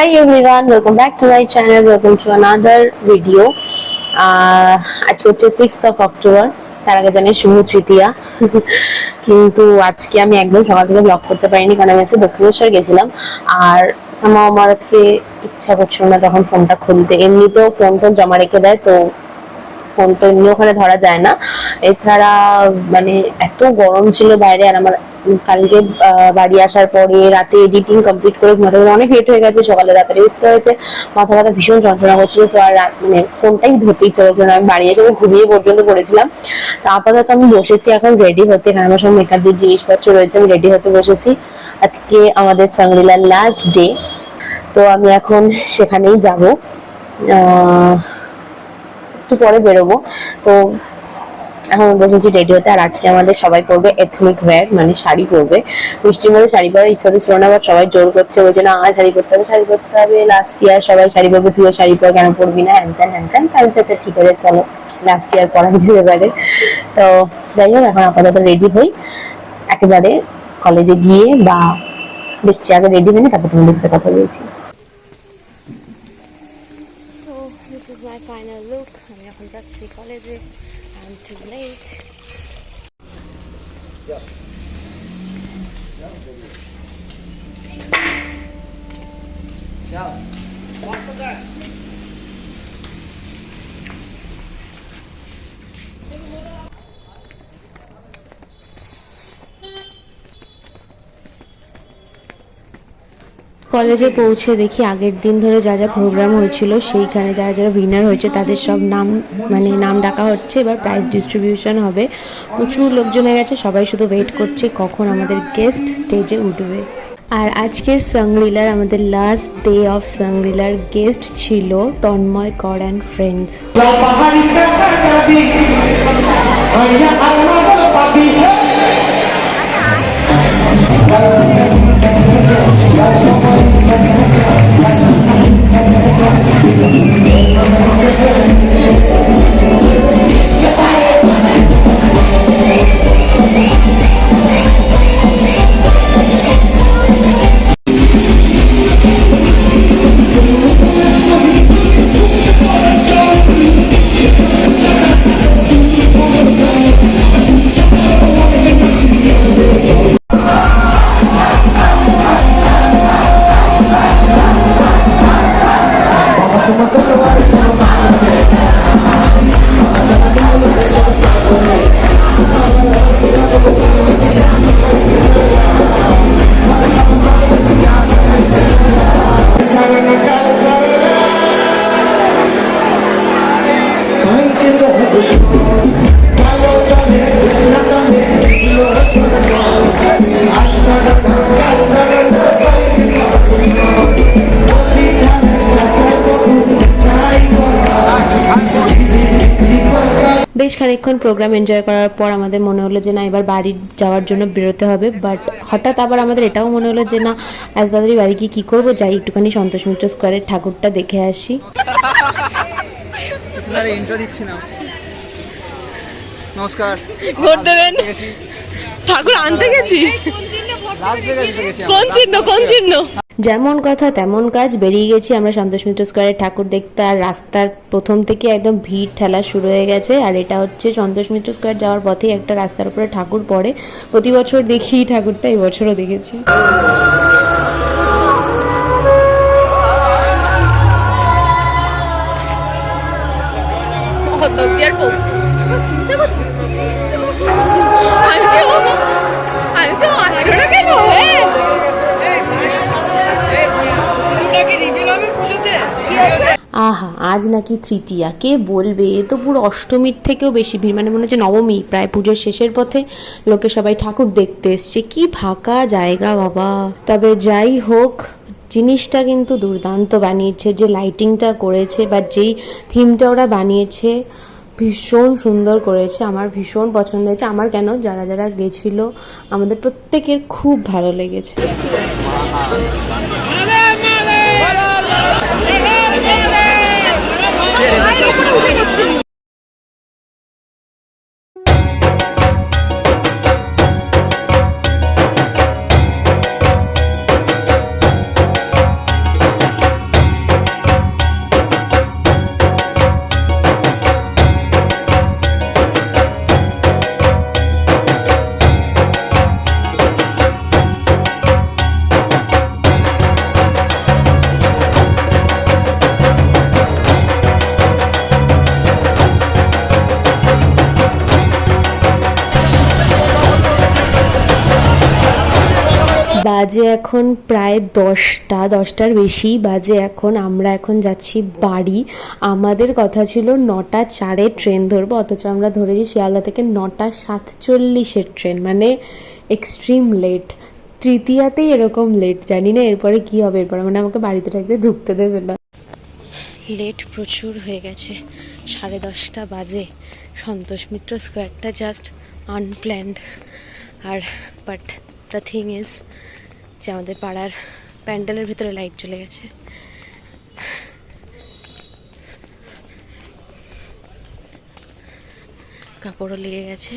Everyone, welcome back to my channel. Welcome to another video. আহ, আজকে হচ্ছে sixth of October তার আগে জানি শুভ তৃতীয়া। কিন্তু আজকে আমি একদম সকাল থেকে ব্লগ করতে পারিনি কারণ আমি আজকে দক্ষিণেশ্বর গেছিলাম। আর সামা আমার আজকে ইচ্ছা করছিল না তখন ফোনটা খুলতে। এমনিতেও ফোন টোন জমা রেখে দেয় তো ফোন তো এমনি ওখানে ধরা যায় না। এছাড়া মানে এত গরম ছিল বাইরে আর আমার কালকে বাড়ি আসার পরে রাতে এডিটিং কমপ্লিট করে ঘুমাতে অনেক লেট হয়ে গেছে, সকালে রাতারে উঠতে হয়েছে। মাথা ব্যথা ভীষণ যন্ত্রণা করছিল, তো আর মানে ফোনটাই ধরতে ইচ্ছে করছিল না। আমি বাড়ি এসে ঘুমিয়ে পর্যন্ত পড়েছিলাম। তো আপাতত আমি বসেছি এখন রেডি হতে, কারণ আমার সব মেকআপের জিনিসপত্র রয়েছে, আমি রেডি হতে বসেছি। আজকে আমাদের সাংলিলার লাস্ট ডে তো আমি এখন সেখানেই যাব। একটু পরে বেরোবো। তো এখন বসেছি রেডি হতে আর আজকে আমাদের সবাই পরবে এথনিক ওয়্যার মানে শাড়ি পরবে। বৃষ্টির মধ্যে শাড়ি পরার ইচ্ছা তো ছিল না সবাই জোর করছে, বলছে, না আমার শাড়ি পরতে হবে, শাড়ি পরতে হবে লাস্ট ইয়ার সবাই শাড়ি পরবে, তুইও শাড়ি পর, কেন পরবি না? হ্যান ত্যান হ্যান ত্যান, তাই আচ্ছা ঠিক আছে, চলো লাস্ট ইয়ার পরা যেতে পারে। তো যাই হোক, এখন আপাতত রেডি হই। একেবারে কলেজে গিয়ে বা দেখছি আগে রেডি হয়ে তারপর তোমাদের সাথে কথা বলছি। This is my final look. কলেজে I'm too late. Yeah. Yeah. Yeah. What's that? কলেজে পৌঁছে দেখি আগের দিন ধরে যা যা প্রোগ্রাম হয়েছিল, সেইখানে যারা যারা উইনার হয়েছে তাদের সব নাম মানে নাম ডাকা হচ্ছে। এবার প্রাইজ ডিস্ট্রিবিউশন হবে। প্রচুর লোকজন হয়ে গেছে, সবাই শুধু ওয়েট করছে কখন আমাদের গেস্ট স্টেজে উঠবে। আর আজকের সাংরিলার আমাদের লাস্ট ডে অফ সাংরিলার গেস্ট ছিল তন্ময় কর অ্যান্ড ফ্রেন্ডস বেশ খানিকক্ষণ প্রোগ্রাম এনজয় করার পর আমাদের মনে হলো যে না, এবার বাড়ি যাওয়ার জন্য বেরোতে হবে বাট হঠাৎ আবার আমাদের এটাও মনে হলো যে না, এত তাড়াতাড়ি বাড়ি গিয়ে কী করব? যাই, একটুখানি সন্তোষ মিত্র স্কোয়ারের ঠাকুরটা দেখে আসি। না। নমস্কার। ভোট দেবেন? ঠাকুর আনতে গেছি? কোন চিহ্ন কোন চিহ্ন? যেমন কথা তেমন কাজ বেরিয়ে গেছি আমরা সন্তোষ মিত্র স্কোয়ারের ঠাকুর দেখতে আর রাস্তার প্রথম থেকে একদম ভিড় ঠেলা শুরু হয়ে গেছে আর এটা হচ্ছে সন্তোষ মিত্র স্কোয়ার যাওয়ার পথেই একটা রাস্তার উপরে ঠাকুর পড়ে। প্রতি বছর দেখি ঠাকুরটা এই বছরও দেখেছি। আহা, আজ নাকি তৃতীয়া। কে বলবে? এ তো পুরো অষ্টমীর থেকেও বেশি ভিড়। মানে মনে হচ্ছে নবমী, প্রায় পুজোর শেষের পথে লোকে সবাই ঠাকুর দেখতে এসছে। কি ফাঁকা জায়গা, বাবা। তবে যাই হোক, জিনিসটা কিন্তু দুর্দান্ত বানিয়েছে। যে লাইটিংটা করেছে বা যেই থিমটা ওরা বানিয়েছে ভীষণ সুন্দর করেছে আমার ভীষণ পছন্দ হয়েছে আমার কেন যারা যারা গেছিল আমাদের প্রত্যেকের খুব ভালো লেগেছে বাজে এখন প্রায় দশটা, দশটার বেশি বাজে এখন। আমরা এখন যাচ্ছি বাড়ি। আমাদের কথা ছিল নটা চারে ট্রেন ধরবো, অথচ আমরা ধরেছি শিয়ালদা থেকে নটা সাতচল্লিশের ট্রেন মানে এক্সট্রিম লেট তৃতীয়াতেই এরকম লেট জানি না এরপরে কি হবে, এরপরে মানে আমাকে বাড়িতে থাকতে ঢুকতে দেবে না। লেট প্রচুর হয়ে গেছে, সাড়ে দশটা বাজে। সন্তোষ মিত্র স্কোয়ারটা জাস্ট আনপ্ল্যান্ড আর বাট দ্য থিং ইজ যে আমাদের পাড়ার প্যান্ডেলের ভিতরে লাইট চলে গেছে। কাপড়ও লেগে গেছে।